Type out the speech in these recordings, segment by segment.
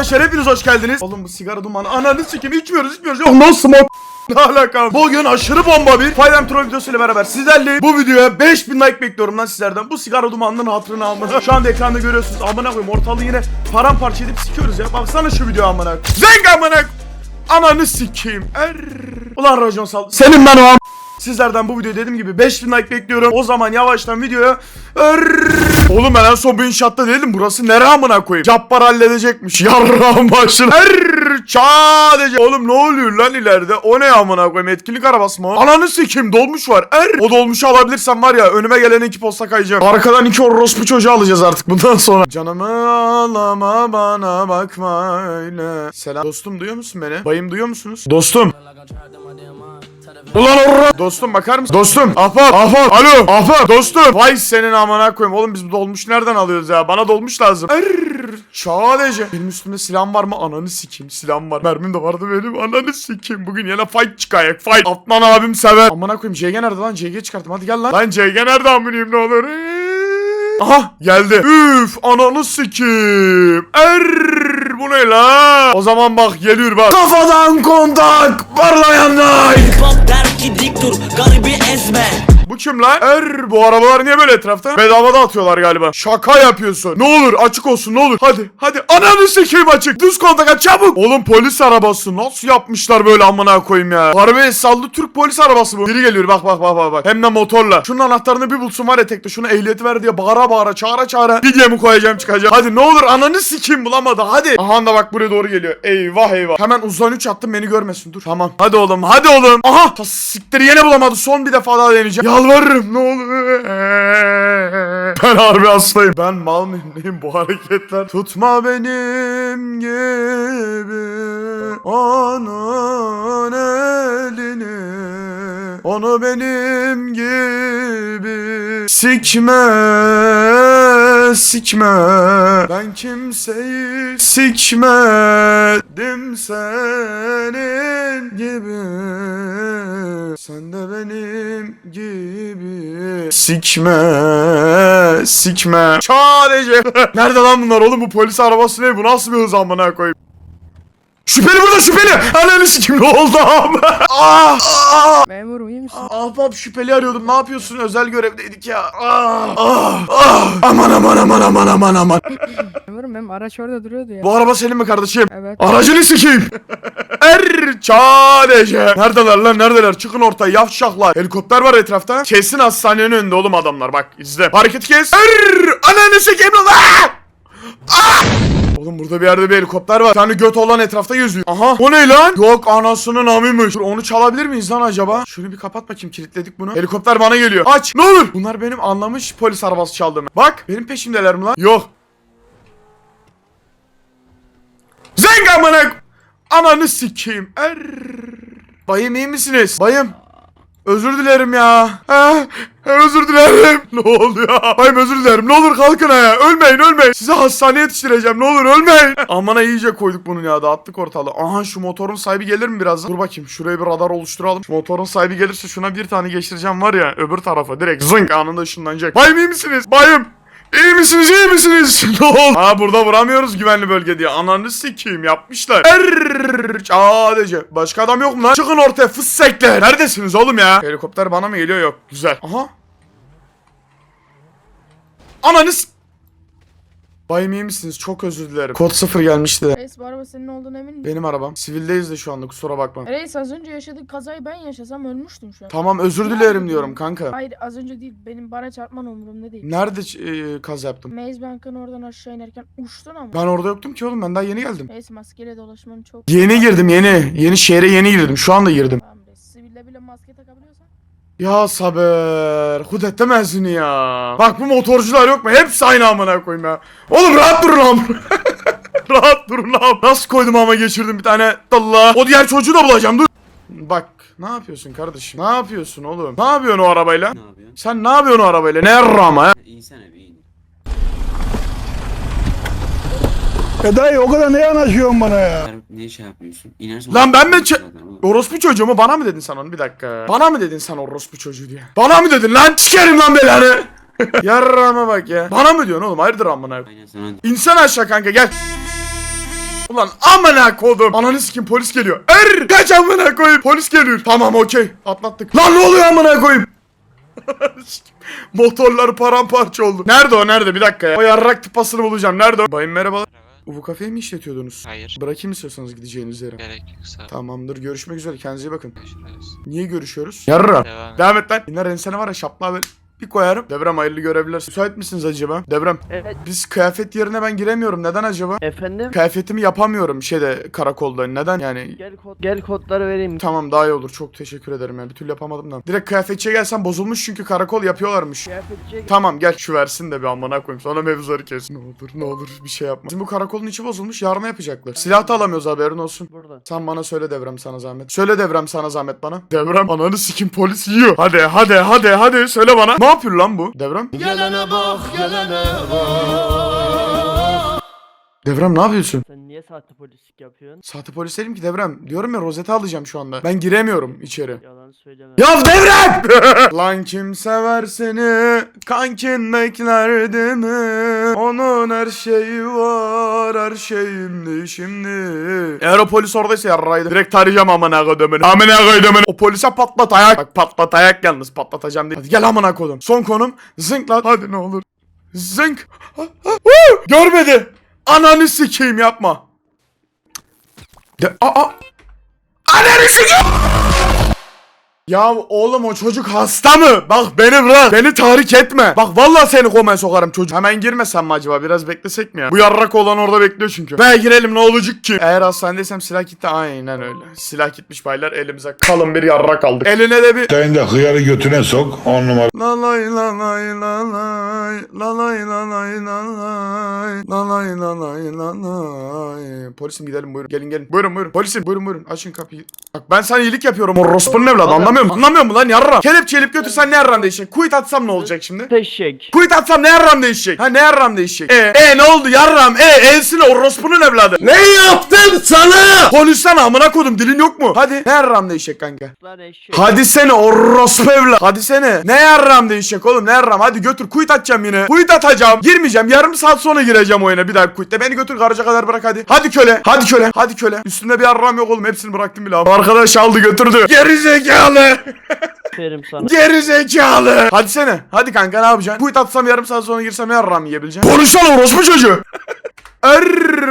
arkadaşlar hepiniz hoş geldiniz. Oğlum bu sigara dumanı ananı sikim içmiyoruz içmiyoruz. Yok no smoke. Ne alaka? Bugün aşırı bomba bir Fire Troll videosuyla beraber sizlerle bu videoya 5000 like bekliyorum lan sizlerden. Bu sigara dumanının hatırını almanı. Şu anda ekranda görüyorsunuz. Amına koyayım ortalığı yine paramparça edip sikiyoruz ya. Baksana şu video amına. Zenk amına. Ananı sikeyim. Er. Ulan racon sal. Senin ben o Sizlerden bu video dediğim gibi 5000 like bekliyorum. O zaman yavaştan videoya Er- Oğlum ben en son bu inşaatta değildim. Burası nere amına koyayım? Cabbar halledecekmiş. Yarrağın başına. Er sadece. Oğlum ne oluyor lan ileride? O ne amına koyayım? Etkinlik arabası mı? Ananı sikeyim dolmuş var. Er. O dolmuşu alabilirsem var ya önüme gelen iki posta kayacağım. Arkadan iki orospu çocuğu alacağız artık bundan sonra. Canımı ağlama bana bakma öyle. Selam. Dostum duyuyor musun beni? Bayım duyuyor musunuz? Dostum. Ulan orra. Dostum bakar mısın? Dostum. Ahbap. Ahbap. Alo. Ahbap. Dostum. Vay senin amına koyayım. Oğlum biz bu dolmuş nereden alıyoruz ya? Bana dolmuş lazım. Err. Sadece. Benim üstümde silahım var mı? Ananı sikeyim. Silahım var. Mermim de vardı benim. Ananı sikeyim. Bugün yine fight çıkayak. Fight. Atman abim sever. Amına koyayım. CG nerede lan? CG çıkarttım. Hadi gel lan. Lan CG nerede amınıyım ne olur? Aha geldi. Üf ananı sikeyim. Er bu ne la? O zaman bak geliyor bak. Kafadan kontak parlayanlar. Hop der ki dik dur garibi ezme Bu kim lan? Er bu arabalar niye böyle etrafta? Bedavada atıyorlar galiba. Şaka yapıyorsun. Ne olur açık olsun ne olur. Hadi hadi. Ananı sikeyim açık. Düz kontak aç çabuk. Oğlum polis arabası. Nasıl yapmışlar böyle amına koyayım ya. Harbi sallı Türk polis arabası bu. Biri geliyor bak bak bak bak. bak. Hem de motorla. Şunun anahtarını bir bulsun var ya tekte. Şunu ehliyeti ver diye bağıra bağıra çağıra çağıra. Videomu koyacağım çıkacağım. Hadi ne olur ananı sikeyim bulamadı. Hadi. Aha da bak buraya doğru geliyor. Eyvah eyvah. Hemen uzan 3 attım beni görmesin. Dur. Tamam. Hadi oğlum hadi oğlum. Aha. Ha, Siktir yine bulamadı. Son bir defa daha deneyeceğim. Yalvarırım ne olur. Ben harbi hastayım. Ben mal mıyım bu hareketler? Tutma benim gibi onun elini. Onu benim gibi sikme sikme Ben kimseyi sikmedim senin gibi Sen de benim gibi sikme sikme. Sadece Nerede lan bunlar oğlum? Bu polis arabası ne? Bu nasıl bir hız amına koyayım Şüpheli burada şüpheli. Ananı sikim ne oldu abi? ah, ah, Memurum iyi misin? Ahbap şüpheli arıyordum. Ne yapıyorsun? Özel görevdeydik ya. Ah, ah, ah. Aman aman aman aman aman aman. Memurum benim araç orada duruyordu ya. Bu araba senin mi kardeşim? Evet. Aracını sikeyim. er sadece. Neredeler lan neredeler? Çıkın ortaya yavşaklar. Helikopter var etrafta. Kesin hastanenin önünde oğlum adamlar bak izle. Hareketi kes. Er ananı sikeyim lan. Ah! Ah! Oğlum burada bir yerde bir helikopter var. Tane göt olan etrafta yüzüyor. Aha. O ne lan? Yok anasının amıymış. Dur onu çalabilir miyiz lan acaba? Şunu bir kapat bakayım kilitledik bunu. Helikopter bana geliyor. Aç. Ne olur. Bunlar benim anlamış polis arabası çaldığımı. Bak benim peşimdeler mi lan? Yok. Zeng amına. Ananı sikeyim. Er. Bayım iyi misiniz? Bayım. Özür dilerim ya. Ah, özür dilerim. Ne oluyor? Bayım özür dilerim. Ne olur kalkın ayağa. Ölmeyin ölmeyin. Sizi hastaneye yetiştireceğim. Ne olur ölmeyin. Amana iyice koyduk bunu ya. Dağıttık ortalığı. Aha şu motorun sahibi gelir mi birazdan? Dur bakayım. Şuraya bir radar oluşturalım. Şu motorun sahibi gelirse şuna bir tane geçireceğim var ya. Öbür tarafa direkt zınk anında ışınlanacak. Bayım iyi misiniz? Bayım. İyi misiniz iyi misiniz? ne oldu? Ha burada vuramıyoruz güvenli bölge diye. Ananı sikeyim yapmışlar. Sadece. Başka adam yok mu lan? Çıkın ortaya fıssekler. Neredesiniz oğlum ya? Helikopter bana mı geliyor yok. Güzel. Aha. Ananı Bayım iyi misiniz? Çok özür dilerim. Kod 0 gelmişti de. Reis bu araba senin olduğunu emin misin? Benim arabam. Sivildeyiz de şu anda kusura bakma. Reis az önce yaşadık kazayı ben yaşasam ölmüştüm şu an. Tamam özür dilerim diyorum kanka. Hayır az önce değil benim bana çarpman umurumda değil. Nerede e, kaz yaptım? Maze Bank'ın oradan aşağı inerken uçtun ama. Ben orada yoktum ki oğlum ben daha yeni geldim. Reis maskeyle dolaşman çok... Yeni girdim yeni. Yeni şehre yeni girdim. Şu anda girdim. Tamam reis. Siville bile maske takabiliyorsan. Ya sabır. Hudet demezsin ya. Bak bu motorcular yok mu? Hepsi aynı amına koyayım ya. Oğlum rahat durun am. rahat durun am. Nasıl koydum ama geçirdim bir tane dalla. O diğer çocuğu da bulacağım dur. Bak ne yapıyorsun kardeşim? Ne yapıyorsun oğlum? Ne yapıyorsun o arabayla? Ne yapıyorsun? Sen ne yapıyorsun o arabayla? Ne rama ya? İnsene bir in. Ya dayı o kadar ne yanaşıyorsun bana ya? Ne şey yapıyorsun? İnersin. Lan ben mi ç-. Orospu çocuğu mu? Bana mı dedin sen onu? Bir dakika. Bana mı dedin sen orospu çocuğu diye? Bana mı dedin lan? Sikerim lan belanı. Yarrama bak ya. Bana mı diyorsun oğlum? Hayırdır amına? Aynen sana İnsan aşağı kanka gel. Ulan amına kodum. Ananı sikim polis geliyor. Er kaç amına koyayım. Polis geliyor. Tamam okey. Atlattık. Lan ne oluyor amına koyayım? Motorlar paramparça oldu. Nerede o nerede bir dakika ya. O yarrak tıpasını bulacağım. Nerede o? Bayım merhabalar. Ufuk kafeyi mi işletiyordunuz? Hayır. Bırakayım istiyorsanız gideceğiniz yere. Gerek yoksa. Tamamdır görüşmek üzere kendinize iyi bakın. Görüşürüz. Niye görüşüyoruz? Yarra. Devam et. Devam et lan. Yine ensene var ya şapla böyle bir koyarım. Devrem hayırlı görevler. Müsait misiniz acaba? Devrem. Evet Biz kıyafet yerine ben giremiyorum. Neden acaba? efendim. Kıyafetimi yapamıyorum şeyde karakolda. Neden yani? Gel kod gel kodları vereyim. Tamam daha iyi olur. Çok teşekkür ederim ya. Bir türlü yapamadım da. Direkt kıyafetçiye gelsem bozulmuş çünkü karakol yapıyorlarmış. Kıyafetçiye Tamam gel şu versin de bir amına koyayım. Sonra mevzuları kes. Ne olur ne olur bir şey yapma. Bizim bu karakolun içi bozulmuş. Yarına yapacaklar. Silah da alamıyoruz haberin olsun. burada. Sen bana söyle devrem sana zahmet. Söyle devrem sana zahmet bana. Devrem ananı sikim polis yiyor. Hadi hadi hadi hadi söyle bana. Ne yapıyor lan bu? Devrem? Gelene bak gelene bak. Devrem ne yapıyorsun? Niye sahte polislik yapıyorsun? Sahte polis değilim ki Devrem. Diyorum ya rozeti alacağım şu anda. Ben giremiyorum içeri. Yalan söyleme. Ya Devrem! Lan kim sever seni? Kankin beklerdi mi? Onun her şeyi var, her şeyimdi şimdi. Eğer o polis oradaysa yarraydı. Direkt tarayacağım amına kodumun. Amına kodumun. O polise patlat ayak. Bak patlat ayak yalnız patlatacağım değil. Hadi gel amına kodum. Son konum zınk lan. Hadi ne olur. Zınk. Görmedi. Ananı sikeyim yapma. De aa. Ananı sikeyim. Ya oğlum o çocuk hasta mı? Bak beni bırak. Beni tahrik etme. Bak vallahi seni komaya sokarım çocuk. Hemen girmesem mi acaba? Biraz beklesek mi ya? Bu yarrak olan orada bekliyor çünkü. Ve girelim ne olacak ki? Eğer hastanedeysem silah gitti. Aynen öyle. Silah gitmiş baylar. Elimize kalın bir yarrak aldık. Eline de bir... Sen de hıyarı götüne sok. On numara. La lay la lay la lay La lay la lay la lay La lay la lay la lay Polisim gidelim buyurun gelin gelin Buyurun buyurun polisim buyurun buyurun açın kapıyı Bak ben sana iyilik yapıyorum o evladı anlamıyor musun? Anlamıyor musun lan yarra Kelepçe elip götürsen ne yarram değişecek Kuyut atsam ne olacak şimdi Teşek. Kuyut atsam ne yarram değişecek Ha ne yarram değişecek E, e ne oldu yarram E ensine o rospunun evladı Ne yaptım sana Polisten amına kodum dilin yok mu Hadi ne yarram değişecek kanka Lan eşek. Hadi seni orospu evlat. Hadi seni. Ne yarram değişecek oğlum ne yarram. Hadi götür kuyut atacağım yine. Kuyut atacağım. Girmeyeceğim. Yarım saat sonra gireceğim oyuna bir daha kuyutta. Beni götür garaja kadar bırak hadi. Hadi köle. Hadi köle. Hadi köle. Üstünde bir yarram yok oğlum. Hepsini bıraktım bile abi. Arkadaş aldı götürdü. Geri zekalı. Aferin sana. Geri zekalı. Hadi sene. Hadi kanka ne yapacaksın? Kuyut atsam yarım saat sonra girsem yarram yiyebileceğim? Konuşsana orospu çocuğu. Er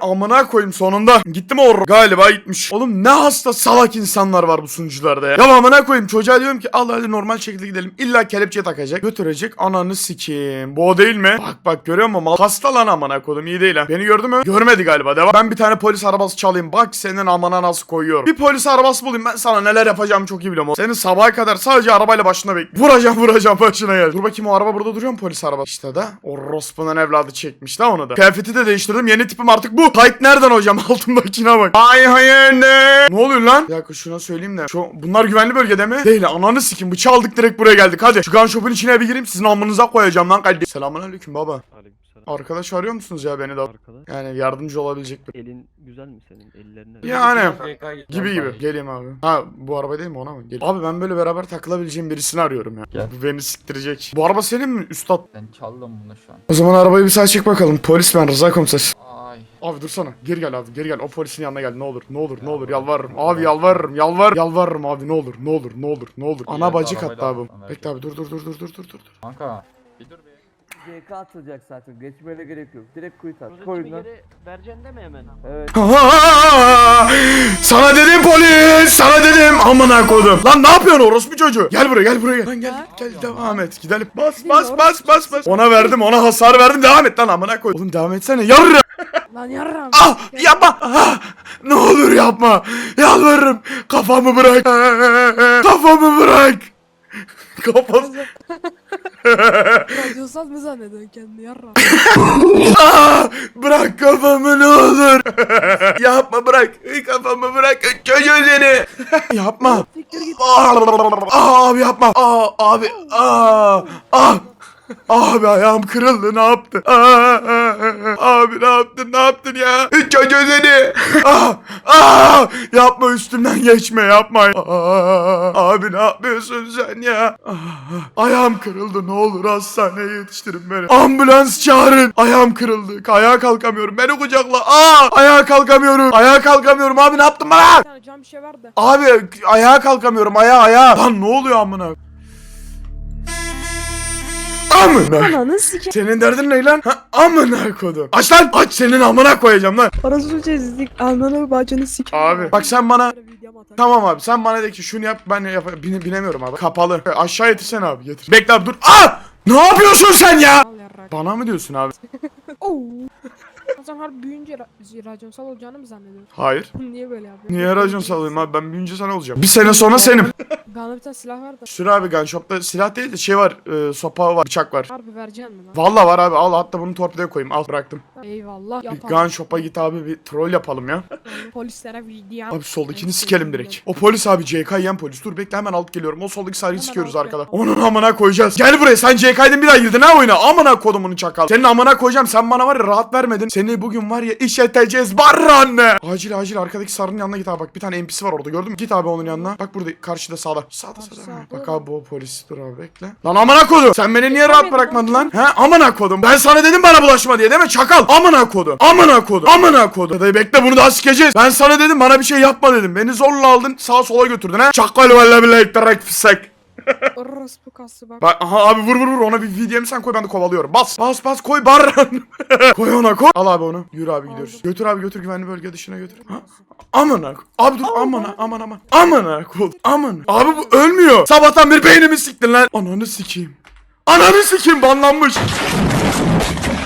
amına koyayım sonunda. Gitti mi o? Galiba gitmiş. Oğlum ne hasta salak insanlar var bu sunucularda ya. Ya amına koyayım çocuğa diyorum ki al hadi normal şekilde gidelim. İlla kelepçe takacak. Götürecek ananı sikeyim. Bu o değil mi? Bak bak görüyor musun? Hasta lan amına koydum iyi değil ha. Beni gördü mü? Görmedi galiba. Devam. Ben bir tane polis arabası çalayım. Bak senin amana nasıl koyuyorum. Bir polis arabası bulayım. Ben sana neler yapacağımı çok iyi biliyorum. Senin sabaha kadar sadece arabayla başına bekle. Vuracağım vuracağım başına gel. Dur bakayım o araba burada duruyor mu polis arabası? İşte da o Rospu'nun evladı çekmiş da onu da. Kıyafeti de değiştirdim. Yeni tipim artık bu. Kayıt nereden hocam? Altındakine bak. Ay hayır ne? Ne oluyor lan? Bir şuna söyleyeyim de. Şu, bunlar güvenli bölgede mi? Değil. Ananı sikim. Bıçağı aldık direkt buraya geldik. Hadi. Şu gun shop'un içine bir gireyim. Sizin amınıza koyacağım lan kardeşim. Selamun aleyküm baba. Aleykümselam. Arkadaş arıyor musunuz ya beni de? Arkadaş. Yani yardımcı olabilecek bir. Elin güzel mi senin? Ellerine. Yani gibi gibi. Geleyim abi. Ha bu araba değil mi ona mı? Gel. Abi ben böyle beraber takılabileceğim birisini arıyorum ya. Gel. Bu beni siktirecek. Bu araba senin mi üstad? Ben çaldım bunu şu an. O zaman arabayı bir sağ çek bakalım. Polis ben Rıza komiser. Ay. Abi dursana. Geri gel abi. Geri gel. O polisin yanına gel. Ne olur. Ne olur. Ne olur. Yalvarırım. Abi yalvarırım. Yalvar. Yalvarırım abi. Ne olur. Ne olur. Ne olur. Ne olur. Ana Gel, bacı arabayla kattı abi. Bekle abi. Dur dur dur dur dur dur dur. Kanka. Bir dur bir. CK atılacak zaten. Geçmene gerek yok. Direkt kuyut at. Rozetimi geri vereceksin deme hemen. Evet. Sana dedim polis. Sana dedim. Amına kodum. Lan ne yapıyorsun orospu çocuğu? Gel buraya gel buraya. gel. Lan gel gel devam et. Gidelim. Bas bas bas bas bas. Ona verdim ona hasar verdim. Devam et lan amına koy. Oğlum devam etsene. Yarra. Lan yarram. Ah yapma. Ah, ne olur yapma. Yalvarırım. Kafamı bırak. Kafamı bırak. Kafam. Radyosal mı zannediyorsun kendini yarram? Ah, bırak kafamı ne olur. yapma bırak. Kafamı bırak. Çocuğu seni. yapma. Siktir git. Ah, abi yapma. Ah, abi. Ah, ah. Abi ayağım kırıldı ne yaptın? Aa, aa, aa. Abi ne yaptın ne yaptın ya? Çocuğu seni. Aa, aa. Yapma üstümden geçme yapma. Aa, abi ne yapıyorsun sen ya? Aa, ayağım kırıldı ne olur hastaneye yetiştirin beni. Ambulans çağırın. Ayağım kırıldı. Ayağa kalkamıyorum. Beni kucakla. Aa, ayağa kalkamıyorum. Ayağa kalkamıyorum abi ne yaptın bana? Cam bir şey var da. Abi ayağa kalkamıyorum ayağa ayağa. Lan ne oluyor amına? Amına. Ananı sike. Senin derdin ne lan? Ha, amına kodum. Aç lan. Aç senin amına koyacağım lan. Parası çizdik. Ananı bacını sike. Abi bak sen bana. Tamam abi sen bana de ki şunu yap ben yap bine, binemiyorum abi. Kapalı. E, Aşağı yetirsene abi getir. Bekle abi dur. Aa! Ne yapıyorsun sen ya? Bana mı diyorsun abi? Sen harbi büyüyünce ra- raconsal olacağını mı zannediyorsun? Hayır. Niye böyle yapıyorsun? Niye racon sallayayım abi ben büyüyünce sana olacağım. Bir sene sonra senim. Bana bir tane silah ver de. Sür abi gun shop'ta silah değil de şey var e, sopa var bıçak var. Harbi vereceksin mi lan? Valla var abi al hatta bunu torpidoya koyayım al bıraktım. Eyvallah. Yapalım. gun shop'a git abi bir troll yapalım ya. Polislere video. Abi soldakini sikelim direkt. O polis abi CK yiyen polis. Dur bekle hemen alıp geliyorum. O soldaki sarıyı Hemen sikiyoruz alıp arkada. gel. Onun amına koyacağız. Gel buraya sen CK'ydin bir daha girdin ha oyuna. Amına kodumunun çakal. Senin amına koyacağım. Sen bana var ya rahat vermedin. Seni bugün var ya işleteceğiz. Barra anne. Acil acil arkadaki sarının yanına git abi. Bak bir tane NPC var orada gördün mü? Git abi onun yanına. Bak burada karşıda sağda. Sağda sağda. sağda. Bak abi o polis. Dur abi bekle. Lan amına kodum. Sen beni niye rahat bırakmadın lan? He amına kodum. Ben sana dedim bana bulaşma diye değil mi? Çakal. Amına kodum. Amına kodum. Amına kodum. Dayı bekle bunu daha sikeceğiz. Ben sana dedim bana bir şey yapma dedim. Beni zorla aldın sağa sola götürdün ha. Çakal valla bile ekterek fisek. Orospu kası bak. Bak aha abi vur vur vur ona bir VDM sen koy ben de kovalıyorum. Bas bas bas koy barran. koy ona koy. Al abi onu. Yürü abi gidiyoruz. Aldım. Götür abi götür güvenli bölge dışına götür. Ha? Amına. Abi dur amına aman aman. Amına kul. Aman. Abi bu ölmüyor. Sabahtan beri beynimi siktin lan. Ananı sikeyim. Ananı sikeyim banlanmış.